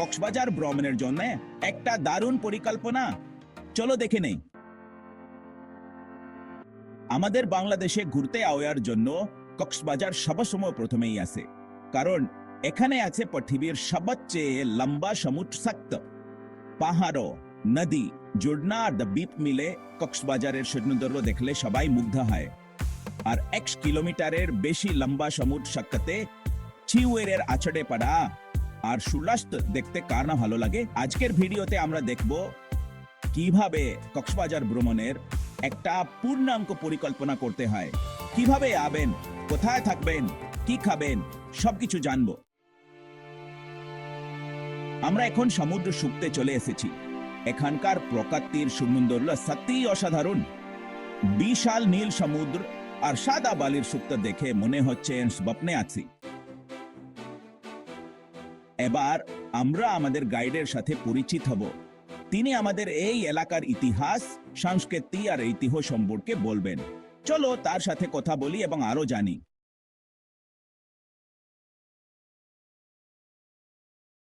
কক্সবাজার ভ্রমণের জন্য একটা দারুণ পরিকল্পনা। চলো দেখে নেই। আমাদের বাংলাদেশে ঘুরতে আওয়ার জন্য কক্সবাজার সবসময় প্রথমেই আছে কারণ এখানে আছে পৃথিবীর সবচেয়ে লম্বা সমুদ্র শক্ত পাহাড়, নদী জোড়না আর দ্য বিপ মিলে কক্সবাজারের সৌন্দর্য দেখলে সবাই মুগ্ধ হয়। আর এক কিলোমিটারের বেশি লম্বা সমুদ্র সাক্ষাতে চিউয়ের আছড়ে পড়া আর সূর্যাস্ত দেখতে কার না ভালো লাগে? আজকের ভিডিওতে আমরা দেখব কীভাবে কক্সবাজার ভ্রমণের একটা পূর্ণাঙ্গ পরিকল্পনা করতে হয়। কীভাবে আবেন কোথায় থাকবেন? কি খাবেন? সবকিছু জানব। আমরা এখন সমুদ্র শুকতে চলে এসেছি। এখানকার প্রকৃতির সৌন্দর্য সত্যিই অসাধারণ। বিশাল নীল সমুদ্র আর সাদা বালির শুক্ত দেখে মনে হচ্ছে স্বপ্নে আছি। এবার আমরা আমাদের গাইডের সাথে পরিচিত হব। তিনি আমাদের এই এলাকার ইতিহাস, সংস্কৃতি আর ঐতিহ্য সম্পর্কে বলবেন। চলো তার সাথে কথা বলি এবং আরও জানি।